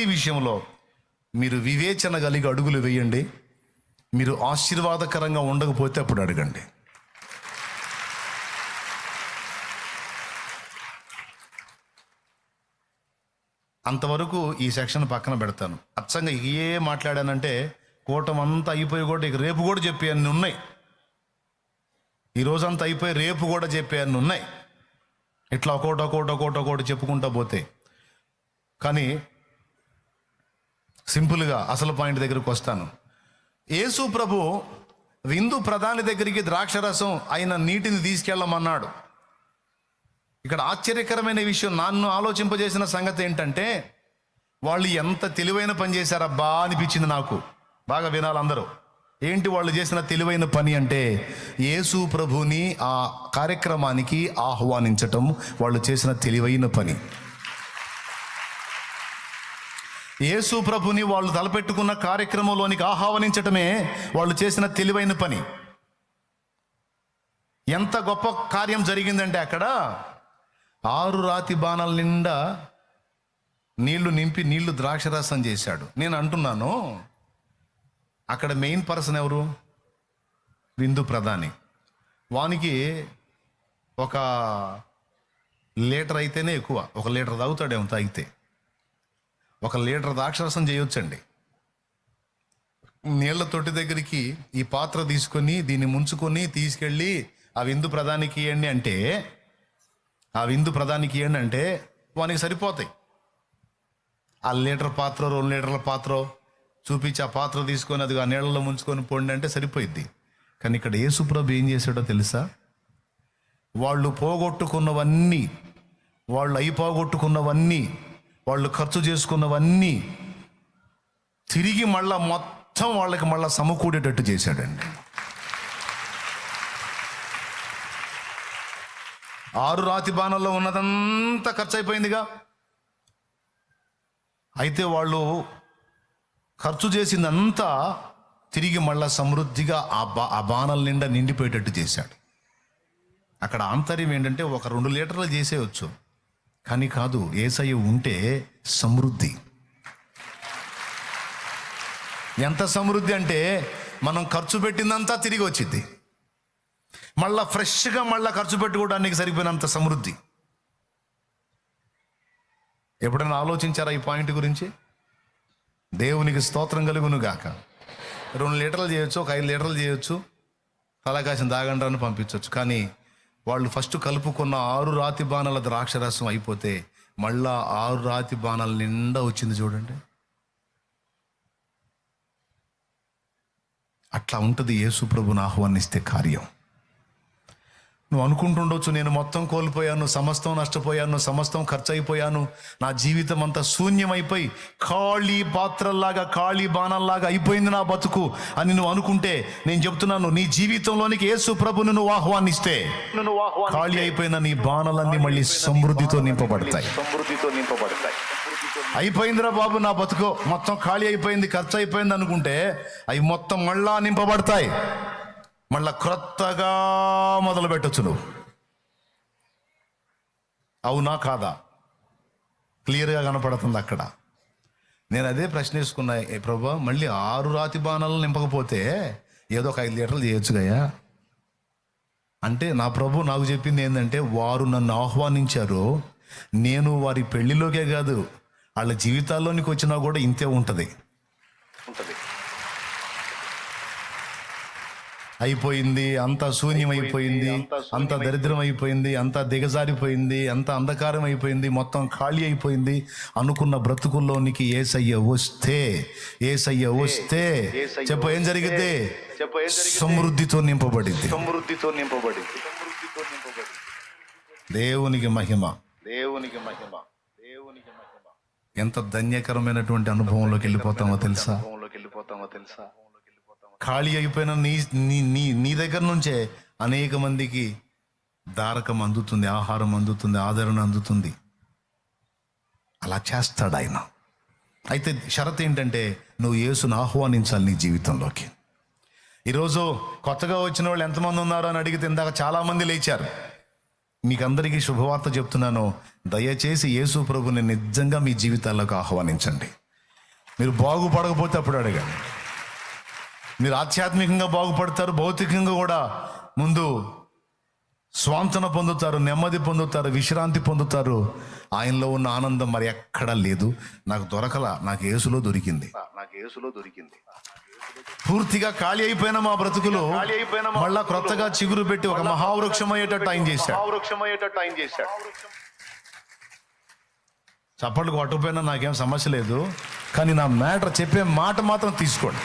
ప్రతి విషయంలో మీరు వివేచన కలిగి అడుగులు వేయండి. మీరు ఆశీర్వాదకరంగా ఉండకపోతే అప్పుడు అడగండి. అంతవరకు ఈ సెక్షన్ పక్కన పెడతాను. అచ్చంగా ఏ మాట్లాడానంటే కూటమంతా అంతా అయిపోయి కూడా ఇక రేపు కూడా చెప్పే అన్ని ఉన్నాయి. ఈ రోజంతా అయిపోయి రేపు కూడా చెప్పే అన్ని ఉన్నాయి. ఇట్లా ఒకటి ఒకటి ఒకటి ఒకటి చెప్పుకుంటా పోతే. కానీ సింపుల్గా అసలు పాయింట్ దగ్గరికి వస్తాను. యేసు ప్రభు విందు ప్రధాని దగ్గరికి ద్రాక్షరసం అయిన నీటిని తీసుకెళ్ళమన్నాడు. ఇక్కడ ఆశ్చర్యకరమైన విషయం నన్ను ఆలోచింపజేసిన సంగతి ఏంటంటే వాళ్ళు ఎంత తెలివైన పని చేశారబ్బా అనిపించింది నాకు. బాగా వినాలందరూ ఏంటి వాళ్ళు చేసిన తెలివైన పని అంటే యేసు ప్రభుని ఆ కార్యక్రమానికి ఆహ్వానించటం వాళ్ళు చేసిన తెలివైన పని. యేసు ప్రభుని వాళ్ళు తలపెట్టుకున్న కార్యక్రమంలోనికి ఆహ్వానించటమే వాళ్ళు చేసిన తెలివైన పని. ఎంత గొప్ప కార్యం జరిగిందంటే అక్కడ ఆరు రాతి బాణాల నిండా నీళ్ళు నింపి నీళ్ళు ద్రాక్షరసం చేశాడు. నేను అంటున్నాను అక్కడ మెయిన్ పర్సన్ ఎవరు? విందు ప్రధాని. వానికి ఒక లీటర్ అయితేనే ఎక్కువ ఒక లీటర్ తాగుతాడేమో తాగితే. ఒక లీటర్ ద్రాక్షరసం చేయొచ్చండి. నీళ్ళ తొట్టి దగ్గరికి ఈ పాత్ర తీసుకొని దీన్ని ముంచుకొని తీసుకెళ్ళి ఆ విందు ప్రధానికి ఇవ్వండి అంటే ఆ విందు ప్రధానికి ఇవ్వండి అంటే వానికి సరిపోతాయి. ఆ లీటర్ పాత్ర రెండు లీటర్ల పాత్ర చూపించి ఆ పాత్ర తీసుకొని అది ఆ నీళ్ళలో ముంచుకొని పోండి అంటే సరిపోయిద్ది. కానీ ఇక్కడ యేసుప్రభు ఏం చేశాడో తెలుసా? వాళ్ళు పోగొట్టుకున్నవన్నీ వాళ్ళు అయి పోగొట్టుకున్నవన్నీ వాళ్ళు ఖర్చు చేసుకున్నవన్నీ తిరిగి మళ్ళా మొత్తం వాళ్ళకి మళ్ళా సమకూడేటట్టు చేశాడండి. ఆరు రాతి బాణంలో ఉన్నదంతా ఖర్చు అయిపోయిందిగా అయితే వాళ్ళు ఖర్చు చేసిందంతా తిరిగి మళ్ళా సమృద్ధిగా ఆ బా ఆ బాణల నిండా నిండిపోయేటట్టు చేశాడు. అక్కడ ఆంతర్యం ఏంటంటే ఒక రెండు లీటర్లు చేసేయచ్చు. కానీ కాదు ఏసయ్య ఉంటే సమృద్ధి. ఎంత సమృద్ధి అంటే మనం ఖర్చు పెట్టిందంతా తిరిగి వచ్చింది మళ్ళా ఫ్రెష్గా మళ్ళా ఖర్చు పెట్టుకోవడానికి సరిపోయినంత సమృద్ధి. ఎప్పుడైనా ఆలోచించారా ఈ పాయింట్ గురించి? దేవునికి స్తోత్రం కలుగును గాక రెండు లీటర్లు చేయొచ్చు ఒక ఐదు లీటర్లు చేయొచ్చు. తలకాసిన దాగండ్రాన్ని పంపించవచ్చు కానీ వాళ్ళు ఫస్ట్ కలుపుకున్న ఆరు రాతి బాణాల ద్రాక్షరసం అయిపోతే మళ్ళా ఆరు రాతి బాణాల నిండా వచ్చింది చూడండి. అట్లా ఉంటుంది యేసుప్రభుని ఆహ్వానిస్తే కార్యం. నువ్వు అనుకుంటుండొచ్చు నేను మొత్తం కోల్పోయాను సమస్తం నష్టపోయాను సమస్తం ఖర్చు అయిపోయాను నా జీవితం అంతా శూన్యమైపోయి ఖాళీ పాత్రల్లాగా ఖాళీ బాణంలాగా అయిపోయింది నా బతుకు అని నువ్వు అనుకుంటే నేను చెప్తున్నాను నీ జీవితంలోనికి యేసు ప్రభుని నువ్వు ఆహ్వానిస్తే ఖాళీ అయిపోయిన నీ బాణలన్నీ మళ్ళీ సమృద్ధితో నింపబడతాయి. సమృద్ధితో నింపబడతాయి. అయిపోయిందిరా బాబు నా బతుకు మొత్తం ఖాళీ అయిపోయింది ఖర్చు అయిపోయింది అనుకుంటే అవి మొత్తం మళ్ళా నింపబడతాయి. మళ్ళా క్రొత్తగా మొదలు పెట్టచ్చు నువ్వు. అవునా కాదా? క్లియర్గా కనపడుతుంది అక్కడ. నేను అదే ప్రశ్న ఏ ప్రభా మళ్ళీ ఆరు రాతి బాణాలు నింపకపోతే ఏదో ఒక ఐదు లీటర్లు చేయొచ్చుగయ్యా అంటే నా ప్రభు నాకు చెప్పింది ఏంటంటే వారు నన్ను ఆహ్వానించారు. నేను వారి పెళ్ళిలోకే కాదు వాళ్ళ జీవితాల్లోనికి వచ్చినా కూడా ఇంతే ఉంటుంది. ఉంటుంది. అయిపోయింది అంత శూన్యం అయిపోయింది అంత దరిద్రం అయిపోయింది అంత దిగజారిపోయింది అంత అంధకారం అయిపోయింది మొత్తం ఖాళీ అయిపోయింది అనుకున్న బ్రతుకుల్లోనికి ఏసయ్య వస్తే ఏసయ్య వస్తే చెప్ప ఏం జరిగితే? సమృద్ధితో నింపబడింది. సమృద్ధితో నింపబడింది. దేవునికి మహిమ. దేవునికి మహిమ. దేవునికి మహిమ. ఎంత ధన్యకరమైనటువంటి అనుభవంలోకి వెళ్ళిపోతామో తెలుసా? భూమిలోకి వెళ్ళిపోతామో తెలుసా? ఖాళీ అయిపోయిన నీ నీ నీ నీ దగ్గర నుంచే అనేక మందికి దారకం అందుతుంది ఆహారం అందుతుంది ఆదరణ అందుతుంది. అలా చేస్తాడు ఆయన. అయితే షరత్ ఏంటంటే నువ్వు యేసును ఆహ్వానించాలి నీ జీవితంలోకి. ఈరోజు కొత్తగా వచ్చిన వాళ్ళు ఎంతమంది ఉన్నారు అని అడిగితే ఇందాక చాలామంది లేచారు. మీకు అందరికీ శుభవార్త చెప్తున్నాను. దయచేసి యేసు ప్రభుని నిజంగా మీ జీవితాల్లోకి ఆహ్వానించండి. మీరు బాగుపడకపోతే అప్పుడు అడగండి. మీరు ఆధ్యాత్మికంగా బాగుపడతారు భౌతికంగా కూడా ముందు స్వాంతన పొందుతారు నెమ్మది పొందుతారు విశ్రాంతి పొందుతారు. ఆయనలో ఉన్న ఆనందం మరి ఎక్కడా లేదు. నాకు దొరకల నాకు యేసులో దొరికింది. నాకు యేసులో దొరికింది పూర్తిగా ఖాళీ అయిపోయిన మా బ్రతుకులు ఖాళీ అయిపోయిన మళ్ళా క్రొత్తగా చిగురు పెట్టి ఒక మహావృక్షం అయ్యేటట్టు ఆయన చేశాడు మహావృక్షం అయ్యేటట్టు ఆయన చేశాడు. చప్పట్లు కొట్టకపోయినా నాకేం సమస్య లేదు. కానీ నా మ్యాటర్ చెప్పే మాట మాత్రం తీసుకోండి.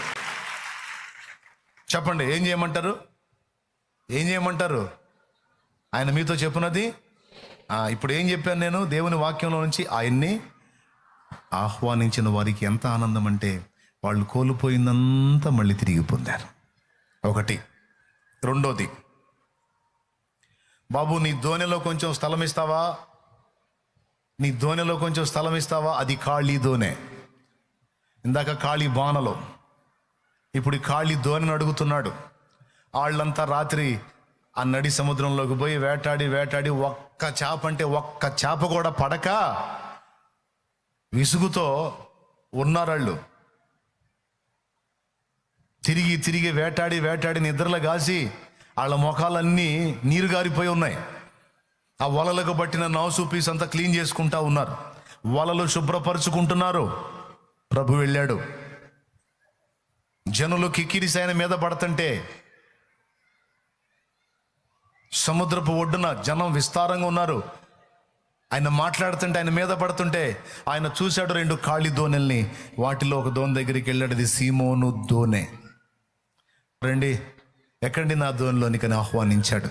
చెప్పండి ఏం చేయమంటారు? ఏం చేయమంటారు? ఆయన మీతో చెప్పినది? ఇప్పుడు ఏం చెప్పాను నేను? దేవుని వాక్యంలో నుంచి ఆయన్ని ఆహ్వానించిన వారికి ఎంత ఆనందం అంటే వాళ్ళు కోల్పోయిందంతా మళ్ళీ తిరిగి పొందారు. ఒకటి. రెండోది. బాబు నీ ధోనిలో కొంచెం స్థలం ఇస్తావా? నీ ధోనిలో కొంచెం స్థలం ఇస్తావా? అది ఖాళీ ధోనె ఇందాక ఖాళీ బాణలో. ఇప్పుడు ఖాళీ దోణిని అడుగుతున్నాడు. వాళ్ళంతా రాత్రి ఆ నడి సముద్రంలోకి పోయి వేటాడి వేటాడి ఒక్క చేప అంటే ఒక్క చేప కూడా పడక విసుగుతో ఉన్నారాళ్ళు. తిరిగి తిరిగి వేటాడి వేటాడి నిద్రలు కాసి వాళ్ళ ముఖాలన్నీ నీరు గారిపోయి ఉన్నాయి. ఆ వలలకు పట్టిన నౌసు పీస్ అంతా క్లీన్ చేసుకుంటా ఉన్నారు. వలలు శుభ్రపరుచుకుంటున్నారు. ప్రభు వెళ్ళాడు. జనులు కిక్కిరిసి ఆయన మీద పడుతుంటే సముద్రపు ఒడ్డున జనం విస్తారంగా ఉన్నారు. ఆయన మాట్లాడుతుంటే ఆయన మీద పడుతుంటే ఆయన చూశాడు రెండు ఖాళీ దోణెల్ని. వాటిలో ఒక దోణి దగ్గరికి వెళ్ళాడు ఇది సీమోను దోనె రండి ఎక్కడి నా దోనిలోనికని ఆహ్వానించాడు.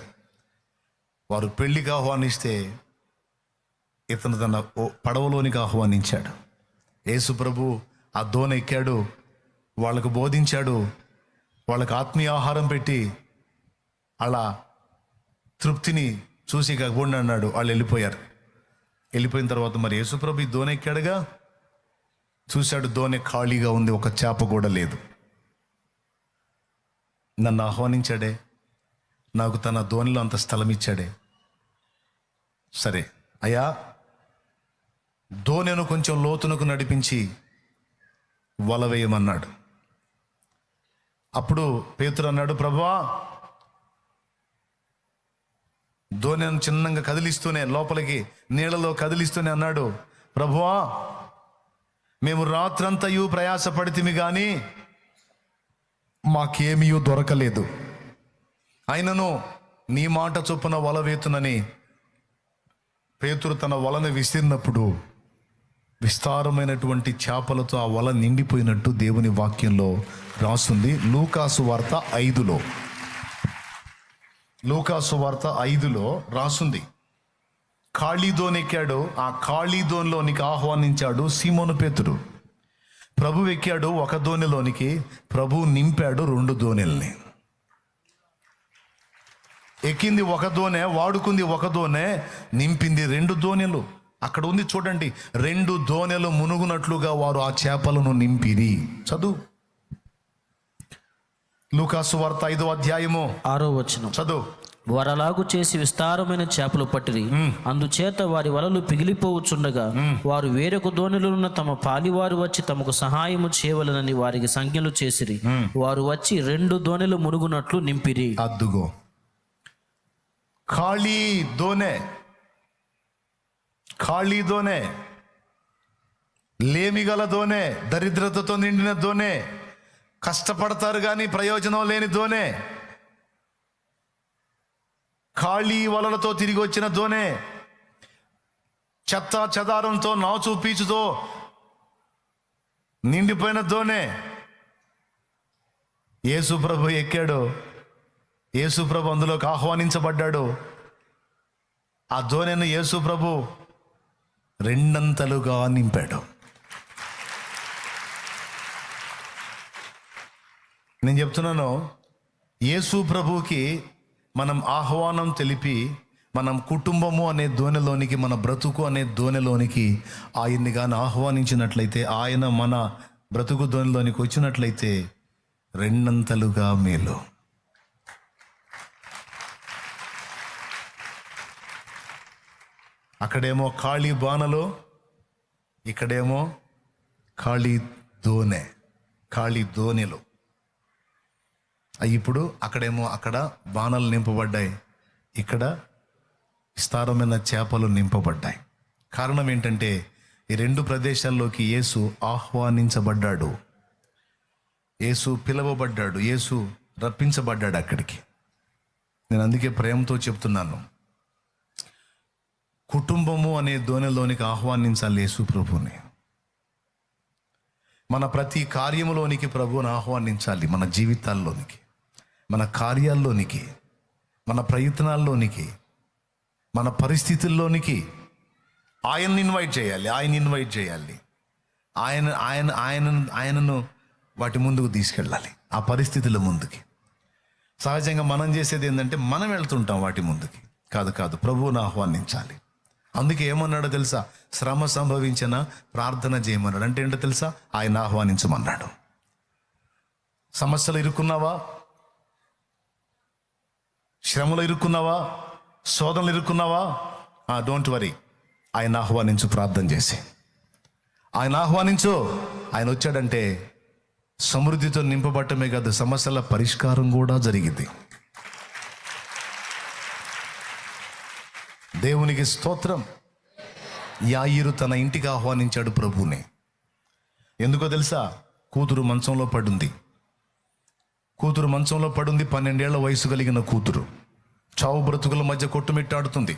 వారు పెళ్ళికి ఆహ్వానిస్తే ఇతను తన పడవలోనికి ఆహ్వానించాడు. యేసు ప్రభు ఆ దోనె ఎక్కాడు. వాళ్ళకు బోధించాడు వాళ్ళకు ఆత్మీయ ఆహారం పెట్టి అలా తృప్తిని చూసి కగ్గుండి అన్నాడు. వాళ్ళు వెళ్ళిపోయారు. వెళ్ళిపోయిన తర్వాత మరి యేసుప్రభు ఈ ఎక్కాడుగా? చూశాడు దోనె ఖాళీగా ఉంది ఒక చేప కూడా లేదు. నన్ను ఆహ్వానించాడే నాకు తన దోనిలో అంత స్థలం ఇచ్చాడే. సరే అయ్యా దోనెను కొంచెం లోతునకు నడిపించి వల వేయమన్నాడు. అప్పుడు పేతురు అన్నాడు ప్రభా ధోనిను చిన్నంగా కదిలిస్తూనే లోపలికి నీళ్ళలో కదిలిస్తూనే అన్నాడు ప్రభువా మేము రాత్రంతయు ప్రయాసపడితిమి కానీ మాకేమీ దొరకలేదు. అయినను నీ మాట చొప్పున వల వేతునని పేతురు తన వలను విసిరినప్పుడు విస్తారమైనటువంటి చేపలతో ఆ వల నిండిపోయినట్టు దేవుని వాక్యంలో రాస్తుంది. లూకాసు వార్త ఐదులో. లూకాసు వార్త ఐదులో రాసుంది ఖాళీదోన్ ఎక్కాడు ఆ ఖాళీదోన్లోనికి ఆహ్వానించాడు సీమోను పేతుడు ప్రభు ఎక్కాడు ఒక దోణిలోనికి ప్రభు నింపాడు రెండు దోణెల్ని ఎక్కింది ఒక దోణె వాడుకుంది ఒక దోణె నింపింది రెండు దోణెలు అక్కడ ఉంది చూడండి రెండు దోణెలు మునుగునట్లుగా వారు ఆ చేపలను నింపిరి. చదువు. లూకాసు వార్త ఐదో అధ్యాయము. ఆరో వచనం. చదువు. వరలాగు చేసి విస్తారమైన చేపలు పట్టిరి. అందుచేత వారి వలలు పిగిలిపోవచ్చుండగా వారు వేరొక దోణిలోనున్న తమ పాలివారు వచ్చి తమకు సహాయము చేయవలనని వారికి సంజ్ఞలు చేసిరి. వారు వచ్చి రెండు దోణెలు మునుగునట్లు నింపిరి. అద్దుగో. ఖాళీ దోనె ఖాళీతోనే లేమిగలతోనే లేమిగల దరిద్రతతో నిండిన దోనే కష్టపడతారు కానీ ప్రయోజనం లేని దోనే ఖాళీ వలలతో తిరిగి వచ్చిన దోనే చెత్త చెదారంతో నాచు పీచుతో నిండిపోయిన దోనే. యేసుప్రభు ఎక్కాడు. యేసుప్రభు అందులోకి ఆహ్వానించబడ్డాడు. ఆ దోనెను యేసుప్రభు ప్రభు రెండంతలుగా నింపాడు నేను చెప్తున్నాను యేసు ప్రభుకి మనం ఆహ్వానం తెలిపి మనం కుటుంబము అనే ధోనిలోనికి మన బ్రతుకు అనే ధోనిలోనికి ఆయన్ని కానీ ఆహ్వానించినట్లయితే ఆయన మన బ్రతుకు దోణిలోనికి వచ్చినట్లయితే రెండంతలుగా మేలు. అక్కడేమో ఖాళీ బాణలో ఇక్కడేమో ఖాళీ దోనె ఖాళీ దోనెలు అవి ఇప్పుడు అక్కడేమో అక్కడ బాణలు నింపబడ్డాయి. ఇక్కడ విస్తారమైన చేపలు నింపబడ్డాయి. కారణం ఏంటంటే ఈ రెండు ప్రదేశాల్లోకి యేసు ఆహ్వానించబడ్డాడు. యేసు పిలవబడ్డాడు. యేసు రప్పించబడ్డాడు అక్కడికి. నేను అందుకే ప్రేమతో చెప్తున్నాను. కుటుంబము అనే ధోనిలోనికి ఆహ్వానించాలి యేసు ప్రభుని మన ప్రతి కార్యములోనికి ప్రభువుని ఆహ్వానించాలి మన జీవితాల్లోనికి మన కార్యాల్లోనికి మన ప్రయత్నాల్లోనికి మన పరిస్థితుల్లోనికి ఆయన్ని ఇన్వైట్ చేయాలి ఆయన ఇన్వైట్ చేయాలి. ఆయన ఆయన ఆయన ఆయనను వాటి ముందుకు తీసుకెళ్ళాలి ఆ పరిస్థితుల ముందుకి. సహజంగా మనం చేసేది ఏంటంటే మనం వెళ్తుంటాం వాటి ముందుకి. కాదు కాదు ప్రభువుని ఆహ్వానించాలి. అందుకే ఏమన్నాడో తెలుసా? శ్రమ సంభవించిన ప్రార్థన చేయమన్నాడు. అంటే ఏంటో తెలుసా? ఆయన ఆహ్వానించమన్నాడు. సమస్యలు ఇరుక్కున్నావా? శ్రమలు ఇరుక్కున్నావా? శోధనలు ఇరుక్కున్నావా? డోంట్ వరీ ఆయన ఆహ్వానించు ప్రార్థన చేసి. ఆయన ఆహ్వానించు. ఆయన వచ్చాడంటే సమృద్ధితో నింపబట్టమే కాదు సమస్యల పరిష్కారం కూడా జరిగింది. దేవునికి స్తోత్రం. యాయిరు తన ఇంటికి ఆహ్వానించాడు ప్రభువుని. ఎందుకో తెలుసా? కూతురు మంచంలో పడుంది. కూతురు మంచంలో పడుంది పన్నెండేళ్ళ వయసు కలిగిన కూతురు. చావు బ్రతుకుల మధ్య కొట్టుమిట్టాడుతుంది.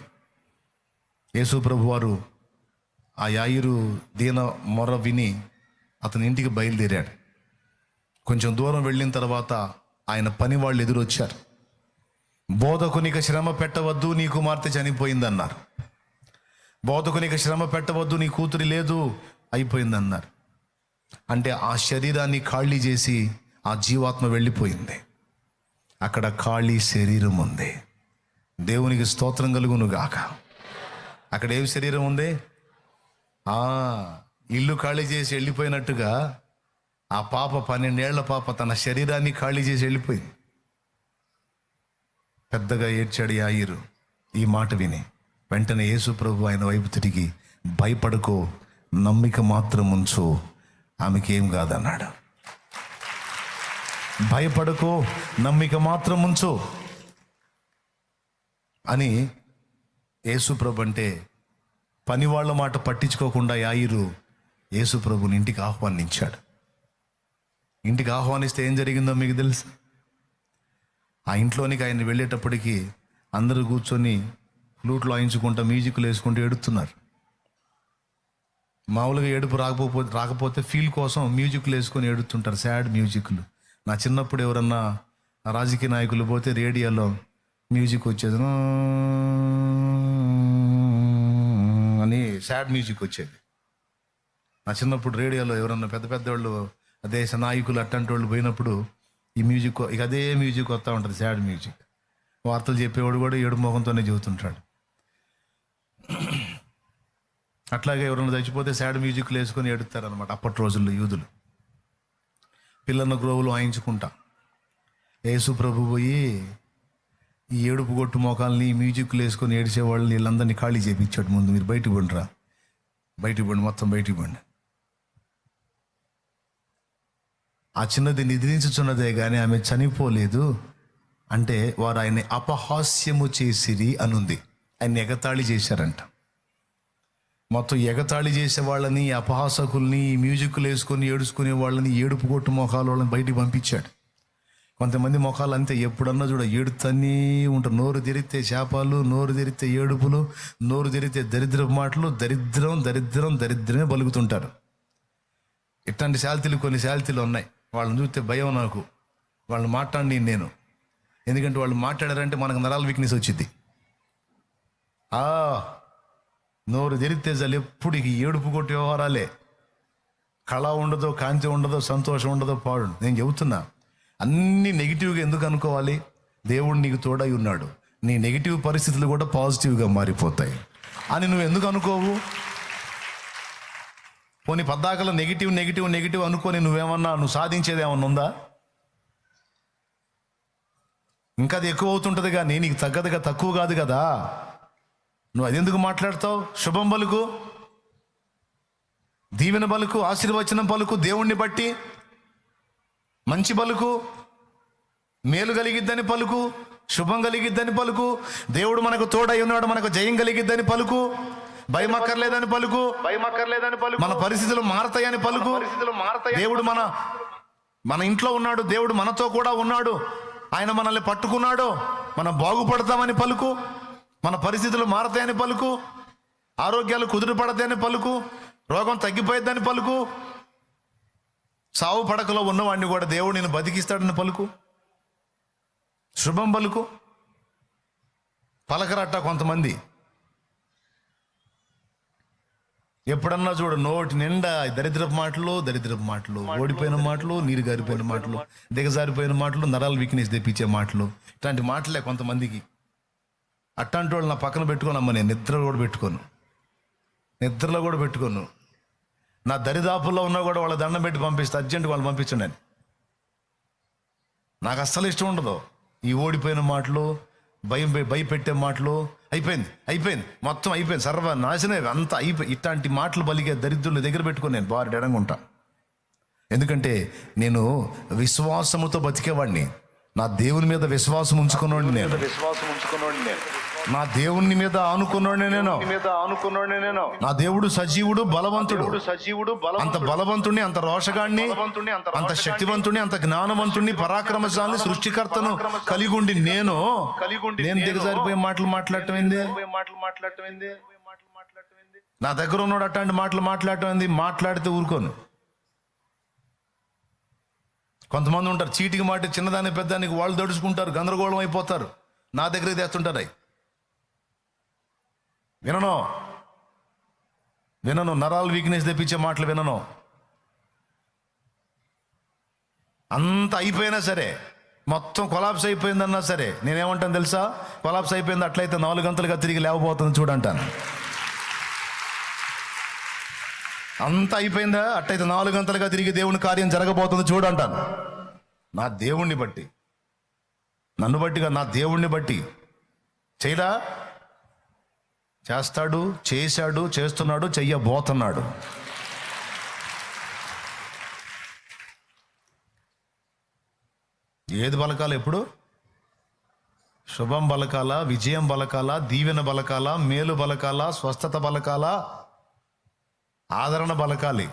యేసు ప్రభువారు ఆ యాయిరు దీన మొర విని అతని ఇంటికి బయలుదేరాడు. కొంచెం దూరం వెళ్ళిన తర్వాత ఆయన పని వాళ్ళు ఎదురొచ్చారు. బోధకునికి శ్రమ పెట్టవద్దు నీ కుమార్తె చనిపోయిందన్నారు. బోధకునికి శ్రమ పెట్టవద్దు నీ కూతురి లేదు అయిపోయిందన్నారు. అంటే ఆ శరీరాన్ని ఖాళీ చేసి ఆ జీవాత్మ వెళ్ళిపోయింది. అక్కడ ఖాళీ శరీరం ఉంది. దేవునికి స్తోత్రం కలుగును గాక అక్కడ ఏం శరీరం ఉంది? ఆ ఇల్లు ఖాళీ చేసి వెళ్ళిపోయినట్టుగా ఆ పాప పన్నెండేళ్ళ పాప తన శరీరాన్ని ఖాళీ చేసి వెళ్ళిపోయింది. పెద్దగా ఏడ్చాడు యాయిరు. ఈ మాట విని వెంటనే యేసు ప్రభు ఆయన వైపు తిరిగి భయపడకో నమ్మిక మాత్రం ఉంచు ఆమెకేం కాదన్నాడు. భయపడకో నమ్మిక మాత్రం ఉంచు అని యేసుప్రభు అంటే పని వాళ్ళ మాట పట్టించుకోకుండా యాయిరు యేసుప్రభుని ఇంటికి ఆహ్వానించాడు. ఇంటికి ఆహ్వానిస్తే ఏం జరిగిందో మీకు తెలుసు? ఆ ఇంట్లోనికి ఆయన వెళ్ళేటప్పటికి అందరూ కూర్చొని ఫ్లూట్లు వాయించుకుంటా మ్యూజిక్లు వేసుకుంటూ ఏడుతున్నారు. మామూలుగా ఏడుపు రాకపోతే రాకపోతే ఫీల్ కోసం మ్యూజిక్లు వేసుకొని ఏడుతుంటారు సాడ్ మ్యూజిక్లు. నా చిన్నప్పుడు ఎవరన్నా రాజకీయ నాయకులు పోతే రేడియోలో మ్యూజిక్ వచ్చేది అని సాడ్ మ్యూజిక్ వచ్చేది. నా చిన్నప్పుడు రేడియోలో ఎవరన్నా పెద్ద పెద్ద వాళ్ళు దేశ నాయకులు అట్టంటి వాళ్ళు పోయినప్పుడు ఈ మ్యూజిక్ ఇక అదే మ్యూజిక్ వస్తూ ఉంటుంది సాడ్ మ్యూజిక్. వార్తలు చెప్పేవాడు కూడా ఏడు మొహంతోనే చెబుతుంటాడు. అట్లాగే ఎవరైనా చచ్చిపోతే సాడ్ మ్యూజిక్లు వేసుకొని ఏడుతారనమాట అప్పటి రోజుల్లో యూదులు. పిల్లల గ్రోవులు వాయించుకుంటా యేసు ప్రభు పోయి ఈ ఏడుపు కొట్టు మోకాల్ని ఈ మ్యూజిక్లు వేసుకొని ఏడిచే వాళ్ళని వీళ్ళందరినీ ఖాళీ చేయించాడు ముందు. మీరు బయటికి పండురా. బయటికి పండి మొత్తం బయటికి పండి. ఆ చిన్నది నిద్రించుచున్నదే కానీ ఆమె చనిపోలేదు అంటే వారు ఆయన్ని అపహాస్యము చేసిరి అనుంది. ఆయన ఎగతాళి చేశారంట. మొత్తం ఎగతాళి చేసే వాళ్ళని అపహాసకుల్ని మ్యూజిక్లు వేసుకొని ఏడుచుకునే వాళ్ళని ఏడుపు కొట్టు మొఖాల వాళ్ళని బయటికి పంపించాడు. కొంతమంది మొఖాలు అంతే ఎప్పుడన్నా చూడ ఏడుతూనే ఉంటారు. నోరు తెరిస్తే శాపాలు నోరు తెరిస్తే ఏడుపులు నోరు తెరిస్తే దరిద్ర మాటలు దరిద్రం దరిద్రం దరిద్రమే బలుగుతుంటారు. ఇట్లాంటి శాల్తీలు కొన్ని శాల్తీలు ఉన్నాయి. వాళ్ళని చూస్తే భయం నాకు. వాళ్ళు మాట్లాడి నేను. ఎందుకంటే వాళ్ళు మాట్లాడారంటే మనకు నరాల వీక్నెస్ వచ్చింది ఆ నోరు తెరిస్తే చాలు ఎప్పుడు ఏడుపు కొట్టి వ్యవహారాలే. కళ ఉండదో కాంతి ఉండదో సంతోషం ఉండదో పాడు. నేను చెబుతున్నా అన్నీ నెగిటివ్గా ఎందుకు అనుకోవాలి? దేవుడు నీకు తోడై ఉన్నాడు. నీ నెగిటివ్ పరిస్థితులు కూడా పాజిటివ్గా మారిపోతాయి. అని నువ్వు ఎందుకు అనుకోవు? పోనీ పద్దాకల నెగిటివ్ నెగిటివ్ నెగిటివ్ అనుకొని నువ్వేమన్నా నువ్వు సాధించేది ఏమన్నా ఉందా? ఇంకా అది ఎక్కువ అవుతుంటుంది కానీ నీకు తగ్గదుగా తక్కువ కాదు కదా. నువ్వు అది ఎందుకు మాట్లాడతావు? శుభం పలుకు దీవెన పలుకు ఆశీర్వచనం పలుకు దేవుణ్ణి బట్టి మంచి పలుకు మేలు కలిగిద్దని పలుకు శుభం కలిగిద్దని పలుకు దేవుడు మనకు తోడై ఉన్నాడు మనకు జయం కలిగిద్దని పలుకు భయం అక్కర్లేదని పలుకు. భయం అక్కర్లేదని పలుకు. మన పరిస్థితులు మారతాయని పలుకు. పరిస్థితులు మారతాయి దేవుడు మన మన ఇంట్లో ఉన్నాడు. దేవుడు మనతో కూడా ఉన్నాడు. ఆయన మనల్ని పట్టుకున్నాడు. మనం బాగుపడతామని పలుకు. మన పరిస్థితులు మారతాయని పలుకు. ఆరోగ్యాలు కుదురుపడతాయని పలుకు. రోగం తగ్గిపోయిద్దని పలుకు. సావు పడకలో ఉన్నవాడిని కూడా దేవుడు నేను బతికిస్తాడని పలుకు. శుభం పలుకు. పలకరట్ట కొంతమంది. ఎప్పుడన్నా చూడు నోటి నిండా దరిద్రపు మాటలు దరిద్రపు మాటలు ఓడిపోయిన మాటలు నీరు గారిపోయిన మాటలు దిగజారిపోయిన మాటలు నరాలు వీక్నెస్ తెప్పించే మాటలు. ఇట్లాంటి మాటలే కొంతమందికి. అట్లాంటి వాళ్ళు నా పక్కన పెట్టుకోను అమ్మ నేను నిద్రలో కూడా పెట్టుకోను. నిద్రలో కూడా పెట్టుకోను. నా దరిదాపుల్లో ఉన్నా కూడా వాళ్ళ దండం పెట్టి పంపిస్తే అర్జెంట్ వాళ్ళు పంపించండి నాకు అస్సలు ఇష్టం ఉండదు. ఈ ఓడిపోయిన మాటలు భయం భయపెట్టే మాటలు. అయిపోయింది అయిపోయింది. మొత్తం అయిపోయింది. సర్వ నాశనం అంతా అయిపోయి ఇట్లాంటి మాటలు బలిగే దరిద్రుల దగ్గర పెట్టుకొని నేను బాగా ఎడంగా ఎందుకంటే నేను విశ్వాసముతో బతికేవాడిని నా దేవుని మీద విశ్వాసం ఉంచుకున్నవాడిని నేను. విశ్వాసం ఉంచుకున్నాడు నేను. నా దేవుని మీద ఆనుకున్నవాడిని నేను. మీద ఆనుకున్నాడు నేను. నా దేవుడు సజీవుడు బలవంతుడు. సజీవుడు అంత బలవంతుణ్ణి అంత రోషగాణ్ణి బలవంతుణ్ణి, అంత శక్తివంతుణ్ణి అంత జ్ఞానవంతుణ్ణి పరాక్రమశాలి సృష్టికర్తను కలిగి ఉండి నేను. కలిగుండి నేను దిగజారిపోయే మాటలు మాట్లాడటం ఏంది పోయి మాటలు మాట్లాడటం ఏంది? పోయి మాటలు మాట్లాడటం ఏంది? నా దగ్గర ఉన్నాడు అట్లాంటి మాటలు మాట్లాడటం ఏంది? మాట్లాడితే ఊరుకోను. కొంతమంది ఉంటారు చీటికి మాట చిన్నదాని పెద్దానికి వాళ్ళు దడుచుకుంటారు గందరగోళం అయిపోతారు. నా దగ్గరికి తెస్తుంటారు అవి వినను. వినను నరాలు వీక్నెస్ తెప్పించే మాటలు వినను. అంత అయిపోయినా సరే మొత్తం కొలాప్స్ అయిపోయిందన్నా సరే నేనేమంటాను తెలుసా? కొలాప్స్ అయిపోయింది అట్లయితే నాలుగు గంటలుగా తిరిగి లేవబోతుంది చూడంటాను. అంత అయిపోయిందా? అట్టయితే నాలుగు గంటలుగా తిరిగి దేవుని కార్యం జరగబోతుంది చూడంటాను. నా దేవుణ్ణి బట్టి నన్ను బట్టిగా నా దేవుణ్ణి బట్టి చేయరా? చేస్తాడు చేశాడు చేస్తున్నాడు చెయ్యబోతున్నాడు. ఏది బలకాలి ఎప్పుడు? శుభం బలకాల విజయం బలకాల దీవెన బలకాల మేలు బలకాల స్వస్థత బలకాల ఆదరణ బలకాలి.